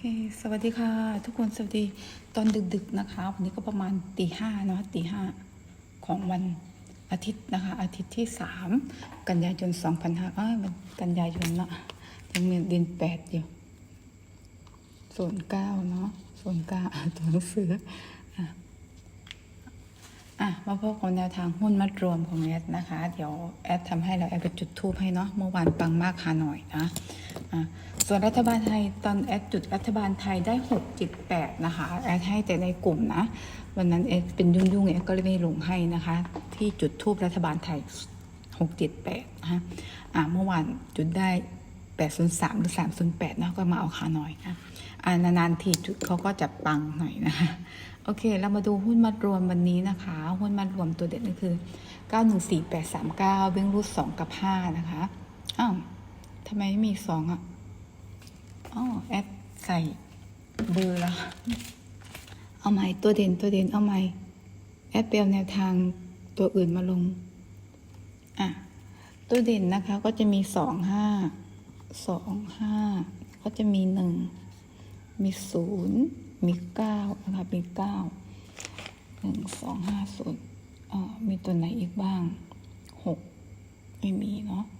ค สวัสดีค่ะ ทุกคนสวัสดีตอนดึกๆนะคะ วันนี้ก็ประมาณตีห้าเนาะตีห้าของวันอาทิตย์นะคะ อาทิตย์ที่สามกันยายนสองพันห้าเอ้ยมันกันยายนเนาะยังมีเดือนแปดอยู่ส่วนเก้าเนาะส่วนเก้าตัวหนังสืออะอะมาพบกับแนวทางหุ้นมัดรวมของแอดนะคะ เดี๋ยวแอดทำให้เราแอดไปจุดทูบให้เนาะเมื่อวานปังมากค่ะหน่อยนะ ส่วนรัฐบาลไทยตอนแอดจุดรัฐบาลไทยได้หกจิตแปดนะคะแอดให้แต่ในกลุ่มนะ วันนั้นแอดเป็นยุ่งๆแอดก็เลยไม่ลงให้นะคะ ที่จุดทูบรัฐบาลไทยหกเจ็ดแปดนะคะอะเมื่อวานจุดได้ 803 หรือ 308นะก็มาเอาขาหน่อยนะอ่านานๆทีจุดเขาก็จะปังหน่อยนะคะโอเค เรามาดูหุ้นมัดรวมวันนี้นะคะ หุ้นมัดรวมตัวเด็ดก็คือ 914839เบ้งรูด2กับ 5 นะคะอ้าว ทำไมไม่มี2อะอ๋อแอดใส่เบอร์แล้วเอาใหม่ตัวเด่นตัวเด่นเอาใหม่แอดเปลแนวทางตัวอื่นมาลง อะ ตัวเด่นนะคะก็จะมีสองห้าสองห้าก็จะมีหนึ่งมีศูนย์มีเก้านะคะมีเก้าหนึ่งสองห้าศูนย์อ่ามีตัวไหนอีกบ้างหกไม่มีเนาะก็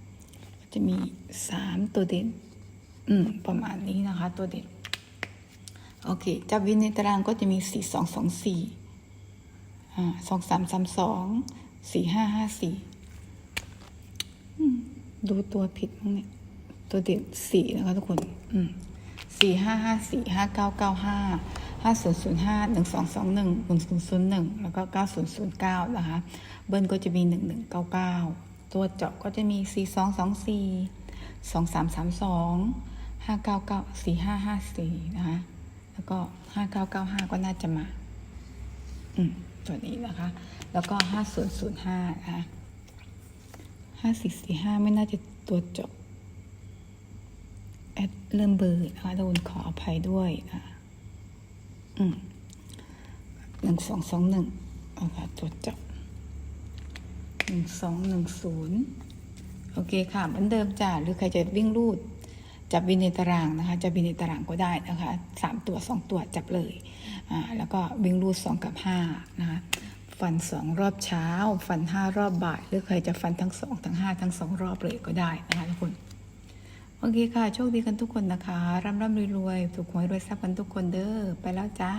จะมีสามตัวเด่น อืม ประมาณนี้นะคะ ตัวเด่น โอเค จับวินในตารางก็จะมีสี่สองสองสี่อ่าสองสามสามสองสี่ห้าห้าสี่ดูตัวผิดมั้งเนี่ย ตัวเด่นสี่นะคะทุกคน อืมสี่ห้าห้าสี่ห้าเก้าเก้าห้าห้าศูนย์ศูนย์ห้าหนึ่งสองสองหนึ่งหนึ่งศูนย์ศูนย์หนึ่งแล้วก็เก้าศูนย์ศูนย์เก้านะคะ เบิ้ลก็จะมีหนึ่งหนึ่งเก้าเก้า ตัวเจาะก็จะมีสี่สองสองสี่สองสามสามสองห้าเก้าเก้าสี่ห้าห้าสี่นะคะ แล้วก็ห้าเก้าเก้าห้าก็น่าจะมา อืม ตัวนี้นะคะ แล้วก็ห้าศูนย์ศูนย์ห้านะคะห้าสี่สี่ห้าไม่น่าจะตัวจบ แอดเริ่มเบอร์นะคะทุกคนขออภัยด้วยนะอืมหนึ่งสองสองหนึ่งเอาค่ะตัวจบ หนึ่งสองหนึ่งศูนย์โอเคค่ะเหมือนเดิมจ้าหรือใครจะวิ่งรูดจับวินในตารางนะคะจะวินในตารางก็ได้นะคะสามตัวสองตัวจับเลยอ่าแล้วก็วิ่งรูดสองกับห้านะคะฟันสองรอบเช้า ฟันห้ารอบบ่าย หรือใครจะฟันทั้งสองทั้งห้าทั้งสองรอบเลยก็ได้นะคะทุกคนโอเคค่ะ โชคดีกันทุกคนนะคะ ร่ำร่ำรวยรวยถูกหวยรวยทรัพย์กันทุกคนเด้อไปแล้วจ้า